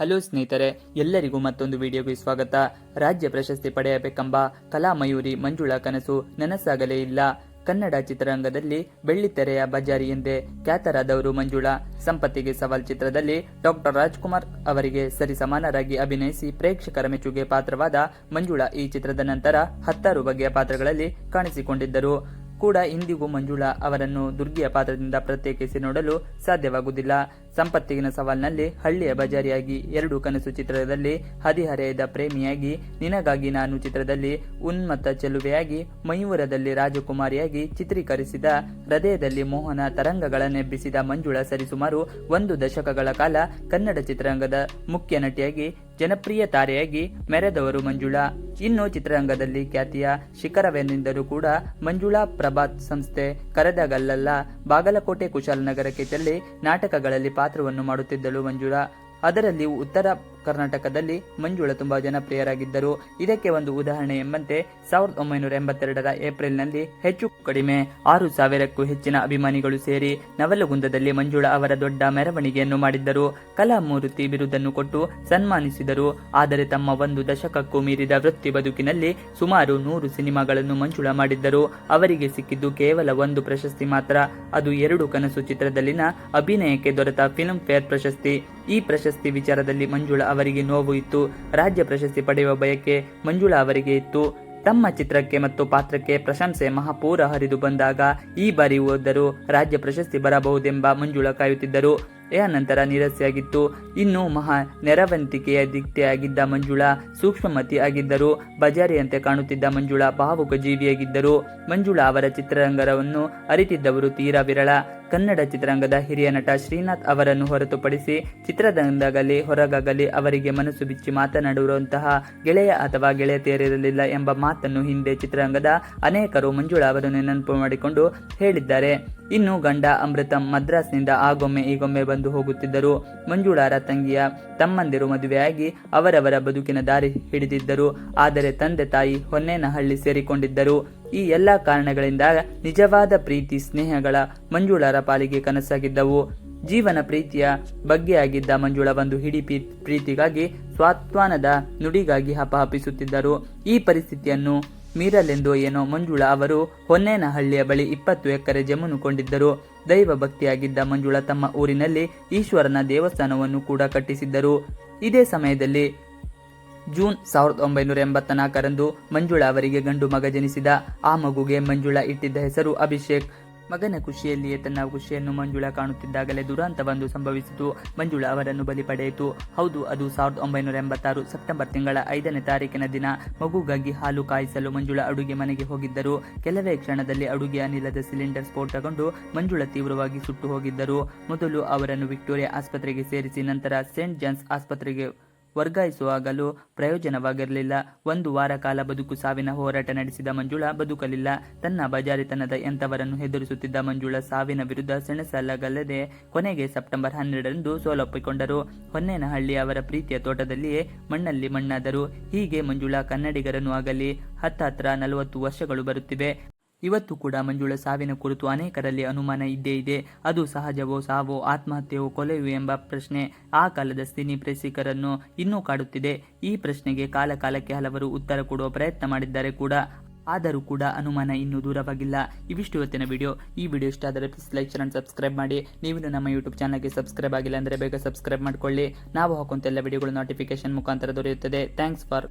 Hello ಸ್ನೇಹಿತರೆ, ಎಲ್ಲರಿಗೂ ಮತ್ತೊಂದು ವಿಡಿಯೋಗೆ ಸ್ವಾಗತ. ರಾಜ್ಯ ಪ್ರಶಸ್ತಿ ಪಡೆಯಬೇಕೆಂಬ ಕಲಾಮಯೂರಿ ಮಂಜುಳಾ ಕನಸು ನನಸಾಗಲೇ ಇಲ್ಲ. ಕನ್ನಡ ಚಿತ್ರರಂಗದಲ್ಲಿ ಬೆಳ್ಳಿತೆರೆಯ ಬಜಾರಿ ಎಂದೇ ಖ್ಯಾತರಾದವರು ಮಂಜುಳಾ. ಸಂಪತ್ತಿಗೆ ಸವಾಲ್ ಚಿತ್ರದಲ್ಲಿ ಡಾಕ್ಟರ್ ರಾಜ್ಕುಮಾರ್ ಅವರಿಗೆ ಸರಿಸಮಾನರಾಗಿ ಅಭಿನಯಿಸಿ ಪ್ರೇಕ್ಷಕರ ಮೆಚ್ಚುಗೆ ಪಾತ್ರವಾದ ಮಂಜುಳಾ ಈ ಚಿತ್ರದ ನಂತರ ಹತ್ತಾರು ಬಗೆಯ ಪಾತ್ರಗಳಲ್ಲಿ ಕಾಣಿಸಿಕೊಂಡಿದ್ದರು. ಕೂಡ ಇಂದಿಗೂ ಮಂಜುಳಾ ಅವರನ್ನು ದುರ್ಗಿಯ ಪಾತ್ರದಿಂದ ಪ್ರತ್ಯೇಕಿಸಿ ನೋಡಲು ಸಾಧ್ಯವಾಗುವುದಿಲ್ಲ. ಸಂಪತ್ತಿಗಿನ ಸವಾಲ್ನಲ್ಲಿ ಹಳ್ಳಿಯ ಬಜಾರಿಯಾಗಿ ಎರಡು ಕನಸು ಚಿತ್ರದಲ್ಲಿ ಹದಿಹರೆಯದ ಪ್ರೇಮಿಯಾಗಿ, ನಿನಗಾಗಿ ನಾನು ಚಿತ್ರದಲ್ಲಿ ಉನ್ಮತ್ತ ಚೆಲುವೆಯಾಗಿ, ಮಯೂರದಲ್ಲಿ ರಾಜಕುಮಾರಿಯಾಗಿ ಚಿತ್ರೀಕರಿಸಿದ ಹೃದಯದಲ್ಲಿ ಮೋಹನ ತರಂಗಗಳನ್ನೆಬ್ಬಿಸಿದ ಮಂಜುಳಾ ಸರಿಸುಮಾರು ಒಂದು ದಶಕಗಳ ಕಾಲ ಕನ್ನಡ ಚಿತ್ರರಂಗದ ಮುಖ್ಯ ನಟಿಯಾಗಿ, ಜನಪ್ರಿಯ ತಾರೆಯಾಗಿ ಮೆರೆದವರು ಮಂಜುಳಾ. ಇನ್ನು ಚಿತ್ರರಂಗದಲ್ಲಿ ಖ್ಯಾತಿಯ ಶಿಖರವೆಂದಿದ್ದರೂ ಕೂಡ ಮಂಜುಳಾ ಪ್ರಭಾತ್ ಸಂಸ್ಥೆ ಕರೆದಾಗಲ್ಲ ಬಾಗಲಕೋಟೆ ಕುಶಾಲನಗರಕ್ಕೆ ತೆರಳಿ ನಾಟಕಗಳಲ್ಲಿ ಪಾತ್ರವನ್ನು ಮಾಡುತ್ತಿದ್ದಳು ಮಂಜುಳಾ. ಅದರಲ್ಲಿ ಉತ್ತರ ಕರ್ನಾಟಕದಲ್ಲಿ ಮಂಜುಳ ತುಂಬಾ ಜನಪ್ರಿಯರಾಗಿದ್ದರು. ಇದಕ್ಕೆ ಒಂದು ಉದಾಹರಣೆ ಎಂಬಂತೆ, ಸಾವಿರದ ಒಂಬೈನೂರ ಎಂಬತ್ತೆರಡರ ಏಪ್ರಿಲ್ನಲ್ಲಿ ಹೆಚ್ಚು ಕಡಿಮೆ ಆರು ಸಾವಿರಕ್ಕೂ ಹೆಚ್ಚಿನ ಅಭಿಮಾನಿಗಳು ಸೇರಿ ನವಲಗುಂದದಲ್ಲಿ ಮಂಜುಳ ಅವರ ದೊಡ್ಡ ಮೆರವಣಿಗೆಯನ್ನು ಮಾಡಿದ್ದರು. ಕಲಾಮೂರ್ತಿ ಬಿರುದನ್ನು ಕೊಟ್ಟು ಸನ್ಮಾನಿಸಿದರು. ಆದರೆ ತಮ್ಮ ಒಂದು ದಶಕಕ್ಕೂ ಮೀರಿದ ವೃತ್ತಿ ಬದುಕಿನಲ್ಲಿ ಸುಮಾರು ನೂರು ಸಿನಿಮಾಗಳನ್ನು ಮಂಜುಳ ಮಾಡಿದ್ದರು. ಅವರಿಗೆ ಸಿಕ್ಕಿದ್ದು ಕೇವಲ ಒಂದು ಪ್ರಶಸ್ತಿ ಮಾತ್ರ. ಅದು ಎರಡು ಕನಸು ಚಿತ್ರದಲ್ಲಿನ ಅಭಿನಯಕ್ಕೆ ದೊರೆತ ಫಿಲ್ಮ್ ಫೇರ್ ಪ್ರಶಸ್ತಿ. ಈ ಪ್ರಶಸ್ತಿ ವಿಚಾರದಲ್ಲಿ ಮಂಜುಳಾ ಅವರಿಗೆ ನೋವು ಇತ್ತು. ರಾಜ್ಯ ಪ್ರಶಸ್ತಿ ಪಡೆಯುವ ಬಯಕೆ ಮಂಜುಳಾ ಅವರಿಗೆ ಇತ್ತು. ತಮ್ಮ ಚಿತ್ರಕ್ಕೆ ಮತ್ತು ಪಾತ್ರಕ್ಕೆ ಪ್ರಶಂಸೆ ಮಹಾಪೂರ ಹರಿದು ಬಂದಾಗ ಈ ಬಾರಿ ಓದರು ರಾಜ್ಯ ಪ್ರಶಸ್ತಿ ಬರಬಹುದೆಂಬ ಮಂಜುಳಾ ಕಾಯುತ್ತಿದ್ದರು. ಆ ನಂತರ ನಿರಸೆಯಾಗಿತ್ತು. ಇನ್ನು ಮಹಾ ನೆರವಂತಿಕೆಯ ದಿಕ್ತೆಯಾಗಿದ್ದ ಮಂಜುಳಾ ಸೂಕ್ಷ್ಮಮತಿ ಆಗಿದ್ದರು. ಬಜಾರಿಯಂತೆ ಕಾಣುತ್ತಿದ್ದ ಮಂಜುಳಾ ಭಾವುಕ ಜೀವಿಯಾಗಿದ್ದರು ಮಂಜುಳಾ ಅವರ ಚಿತ್ರರಂಗವನ್ನು ಅರಿತಿದ್ದವರು ತೀರಾ ವಿರಳ. ಕನ್ನಡ ಚಿತ್ರರಂಗದ ಹಿರಿಯ ನಟ ಶ್ರೀನಾಥ್ ಅವರನ್ನು ಹೊರತುಪಡಿಸಿ ಚಿತ್ರದಂದಾಗಲಿ ಹೊರಗಾಗಲಿ ಅವರಿಗೆ ಮನಸ್ಸು ಬಿಚ್ಚಿ ಮಾತನಾಡುವಂತಹ ಗೆಳೆಯ ಅಥವಾ ಗೆಳೆಯತೆಯರಿರಲಿಲ್ಲ ಎಂಬ ಮಾತನ್ನು ಹಿಂದೆ ಚಿತ್ರರಂಗದ ಅನೇಕರು ಮಂಜುಳಾ ಅವರನ್ನು ನೆನಪು ಮಾಡಿಕೊಂಡು ಹೇಳಿದ್ದಾರೆ. ಇನ್ನು ಗಂಡ ಅಮೃತಂ ಮದ್ರಾಸ್ನಿಂದ ಆಗೊಮ್ಮೆ ಈಗೊಮ್ಮೆ ಬಂದು ಹೋಗುತ್ತಿದ್ದರು. ಮಂಜುಳಾರ ತಂಗಿಯ ತಮ್ಮಂದಿರು ಮದುವೆಯಾಗಿ ಅವರವರ ಬದುಕಿನ ದಾರಿ ಹಿಡಿದಿದ್ದರು. ಆದರೆ ತಂದೆ ತಾಯಿ ಹೊನ್ನೇನಹಳ್ಳಿ ಸೇರಿಕೊಂಡಿದ್ದರು. ಈ ಎಲ್ಲ ಕಾರಣಗಳಿಂದ ನಿಜವಾದ ಪ್ರೀತಿ ಸ್ನೇಹಗಳ ಮಂಜುಳಾರ ಪಾಲಿಗೆ ಕನಸಾಗಿದ್ದವು. ಜೀವನ ಪ್ರೀತಿಯ ಬಗ್ಗೆಯಾಗಿದ್ದ ಮಂಜುಳ ಒಂದು ಹಿಡಿ ಪ್ರೀತಿಗಾಗಿ ಸ್ವಾತ್ವಾನದ ನುಡಿಗಾಗಿ ಹಪಹಪಿಸುತ್ತಿದ್ದರು. ಈ ಪರಿಸ್ಥಿತಿಯನ್ನು ಮೀರಲೆಂದೋ ಏನೋ ಮಂಜುಳಾ ಅವರು ಹೊನ್ನೇನಹಳ್ಳಿಯ ಬಳಿ ಇಪ್ಪತ್ತು ಎಕರೆ ಜಮೀನು ಕೊಂಡಿದ್ದರು. ದೈವ ಭಕ್ತಿಯಾಗಿದ್ದ ಮಂಜುಳಾ ತಮ್ಮ ಊರಿನಲ್ಲಿ ಈಶ್ವರನ ದೇವಸ್ಥಾನವನ್ನು ಕೂಡ ಕಟ್ಟಿಸಿದ್ದರು. ಇದೇ ಸಮಯದಲ್ಲಿ ಜೂನ್ ಸಾವಿರದ ಒಂಬೈನೂರ ಎಂಬತ್ತ ನಾಲ್ಕರಂದು ಮಂಜುಳಾ ಅವರಿಗೆ ಗಂಡು ಮಗ ಜನಿಸಿದ. ಆ ಮಗುಗೆ ಮಂಜುಳಾ ಇಟ್ಟಿದ್ದ ಹೆಸರು ಅಭಿಷೇಕ್. ಮಗನ ಖುಷಿಯಲ್ಲಿಯೇ ತನ್ನ ಖುಷಿಯನ್ನು ಮಂಜುಳಾ ಕಾಣುತ್ತಿದ್ದಾಗಲೇ ದುರಂತವೊಂದು ಸಂಭವಿಸಿತು. ಮಂಜುಳಾ ಅವರನ್ನು ಬಲಿ ಪಡೆಯಿತು. ಹೌದು, ಅದು ಸಾವಿರದ ಒಂಬೈನೂರ ಎಂಬತ್ತಾರು ಸೆಪ್ಟೆಂಬರ್ ತಿಂಗಳ ಐದನೇ ತಾರೀಕಿನ ದಿನ. ಮಗುಗಾಗಿ ಹಾಲು ಕಾಯಿಸಲು ಮಂಜುಳಾ ಅಡುಗೆ ಮನೆಗೆ ಹೋಗಿದ್ದರು. ಕೆಲವೇ ಕ್ಷಣದಲ್ಲಿ ಅಡುಗೆ ಅನಿಲದ ಸಿಲಿಂಡರ್ ಸ್ಫೋಟಗೊಂಡು ಮಂಜುಳಾ ತೀವ್ರವಾಗಿ ಸುಟ್ಟು ಹೋಗಿದ್ದರು. ಮೊದಲು ಅವರನ್ನು ವಿಕ್ಟೋರಿಯಾ ಆಸ್ಪತ್ರೆಗೆ ಸೇರಿಸಿ, ನಂತರ ಸೇಂಟ್ ಜಾನ್ಸ್ ಆಸ್ಪತ್ರೆಗೆ ವರ್ಗಾಯಿಸುವಾಗಲೂ ಪ್ರಯೋಜನವಾಗಿರಲಿಲ್ಲ. ಒಂದು ವಾರ ಕಾಲ ಬದುಕು ಸಾವಿನ ಹೋರಾಟ ನಡೆಸಿದ ಮಂಜುಳಾ ಬದುಕಲಿಲ್ಲ. ತನ್ನ ಬಜಾರಿತನದ ಎಂಥವರನ್ನು ಹೆದರಿಸುತ್ತಿದ್ದ ಮಂಜುಳಾ ಸಾವಿನ ವಿರುದ್ಧ ಸೆಣಸಲಗಲ್ಲದೆ ಕೊನೆಗೆ ಸೆಪ್ಟೆಂಬರ್ ಹನ್ನೆರಡರಂದು ಸೋಲೊಪ್ಪಿಕೊಂಡರು. ಹೊನ್ನೇನಹಳ್ಳಿ ಅವರ ಪ್ರೀತಿಯ ತೋಟದಲ್ಲಿಯೇ ಮಣ್ಣಲ್ಲಿ ಮಣ್ಣಾದರು ಹೀಗೆ ಮಂಜುಳಾ ಕನ್ನಡಿಗರನ್ನು ಆಗಲಿ ಹತ್ತತ್ರ ನಲವತ್ತು ವರ್ಷಗಳು ಬರುತ್ತಿವೆ. ಇವತ್ತು ಕೂಡ ಮಂಜುಳ ಸಾವಿನ ಕುರಿತು ಅನೇಕರಲ್ಲಿ ಅನುಮಾನ ಇದ್ದೇ ಇದೆ. ಅದು ಸಹಜವೋ ಸಾವೋ ಆತ್ಮಹತ್ಯೆಯೋ ಕೊಲೆಯೋ ಎಂಬ ಪ್ರಶ್ನೆ ಆ ಕಾಲದ ಸಿನಿ ಪ್ರೇಕ್ಷಕರನ್ನು ಇನ್ನೂ ಕಾಡುತ್ತಿದೆ. ಈ ಪ್ರಶ್ನೆಗೆ ಕಾಲ ಕಾಲಕ್ಕೆ ಹಲವರು ಉತ್ತರ ಕೊಡುವ ಪ್ರಯತ್ನ ಮಾಡಿದ್ದಾರೆ ಕೂಡ. ಆದರೂ ಕೂಡ ಅನುಮಾನ ಇನ್ನೂ ದೂರವಾಗಿಲ್ಲ. ಇವಿಷ್ಟು ಇವತ್ತಿನ ವಿಡಿಯೋ. ಈ ವಿಡಿಯೋ ಇಷ್ಟ ಆದರೆ ಪ್ಲೀಸ್ ಲೈಕ್ ಶೇರ್ ಸಬ್ಸ್ಕ್ರೈಬ್ ಮಾಡಿ. ನೀವು ನಮ್ಮ ಯೂಟ್ಯೂಬ್ ಚಾನಲ್ಗೆ ಸಬ್ಸ್ಕ್ರೈಬ್ ಆಗಿಲ್ಲ ಅಂದರೆ ಬೇಗ ಸಬ್ಸ್ಕ್ರೈಬ್ ಮಾಡಿಕೊಳ್ಳಿ. ನಾವು ಹಾಕೋಂತ ಎಲ್ಲ ವಿಡಿಯೋಗಳು ನೋಟಿಫಿಕೇಶನ್ ಮುಖಾಂತರ ದೊರೆಯುತ್ತದೆ. Thanks for